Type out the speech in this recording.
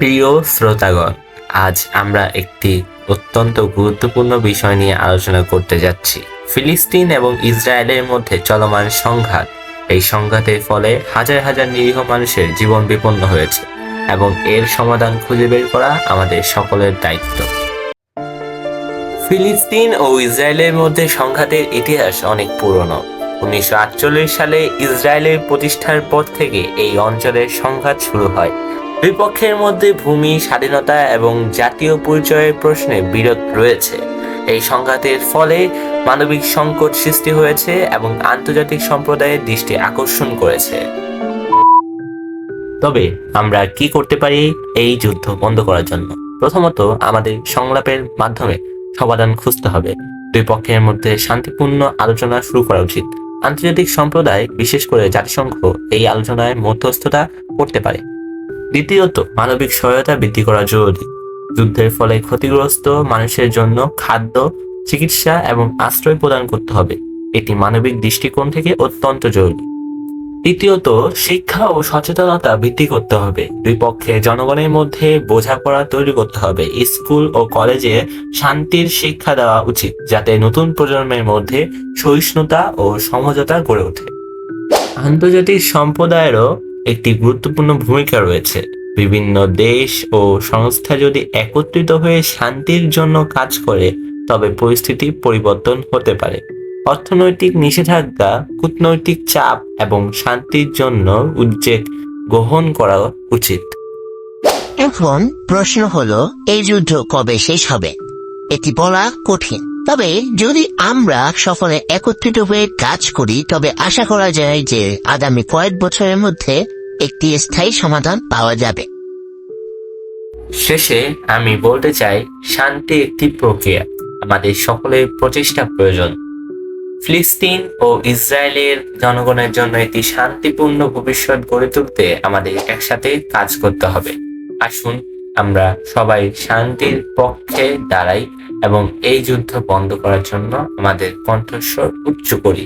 প্রিয় শ্রোতাগণ, আজ আমরা একটি অত্যন্ত গুরুত্বপূর্ণ বিষয় নিয়ে আলোচনা করতে যাচ্ছি। ফিলিস্তিন এবং ইসরায়েলের মধ্যে চলমান সংঘাত। এই সংঘাতের ফলে হাজার হাজার নিরীহ মানুষের জীবন বিপন্ন হয়েছে এবং এর সমাধান খুঁজে বের করা আমাদের সকলের দায়িত্ব। ফিলিস্তিন ও ইসরায়েলের মধ্যে সংঘাতের ইতিহাস অনেক পুরনো। উনিশশো আটচল্লিশ সালে ইসরায়েলের প্রতিষ্ঠার পর থেকে এই অঞ্চলের সংঘাত শুরু হয়। দুই পক্ষের মধ্যে ভূমি, স্বাধীনতা এবং জাতীয় পরিচয়ের প্রশ্নে বিরোধ রয়েছে। এই সংঘাতের ফলে মানবিক সংকট সৃষ্টি হয়েছে এবং আন্তর্জাতিক সম্প্রদায়ের দৃষ্টি আকর্ষণ করেছে। তবে আমরা কি করতে পারি এই যুদ্ধ বন্ধ করার জন্য? প্রথমত আমাদের সংলাপের মাধ্যমে সমাধান খুঁজতে হবে। দুই পক্ষের মধ্যে শান্তিপূর্ণ আলোচনা শুরু করা উচিত। আন্তর্জাতিক সম্প্রদায়, বিশেষ করে জাতিসংঘ, এই আলোচনায় মধ্যস্থতা করতে পারে। দ্বিতীয়ত, মানবিক সহায়তা বৃদ্ধি করা জরুরি। যুদ্ধের ফলে ক্ষতিগ্রস্ত মানুষের জন্য খাদ্য, চিকিৎসা এবং আশ্রয় প্রদান করতে হবে। এটি মানবিক দৃষ্টিকোণ থেকে অত্যন্ত জরুরি। তৃতীয়ত, শিক্ষা ও সচেতনতা বৃদ্ধি করতে হবে। দুই পক্ষে জনগণের মধ্যে বোঝাপড়া তৈরি করতে হবে। স্কুল ও কলেজে শান্তির শিক্ষা দেওয়া উচিত, যাতে নতুন প্রজন্মের মধ্যে সহিষ্ণুতা ও সমঝোতা গড়ে ওঠে। আন্তর্জাতিক সম্প্রদায়েরও একটি গুরুত্বপূর্ণ ভূমিকা রয়েছে। বিভিন্ন দেশ ও সংস্থা যদি একত্রিত হয়ে শান্তির জন্য কাজ করে, তবে পরিস্থিতি পরিবর্তন হতে পারে। অর্থনৈতিক নিষেধাজ্ঞা, কূটনৈতিক চাপ এবং শান্তির জন্য উদ্বেগ গ্রহণ করা উচিত। এখন প্রশ্ন হলো, এই যুদ্ধ কবে শেষ হবে? এটি বলা কঠিন। তবে যদি আমরা সকলে একত্রিত হয়ে কাজ করি, তবে আশা করা যায় যে আগামী কয়েক বছরের মধ্যে একটি স্থায়ী সমাধান পাওয়া যাবে। শেষে আমি বলতে চাই, শান্তি একটি প্রক্রিয়া, আমাদের সকলের প্রচেষ্টা প্রয়োজন। ফিলিস্তিন ও ইসরায়েলের জনগণের জন্য একটি শান্তিপূর্ণ ভবিষ্যৎ গড়ে তুলতে আমাদের একসাথে কাজ করতে হবে। আসুন আমরা সবাই শান্তির পক্ষে দাঁড়াই এবং এই যুদ্ধ বন্ধ করার জন্য আমাদের কণ্ঠস্বর উচ্চ করি।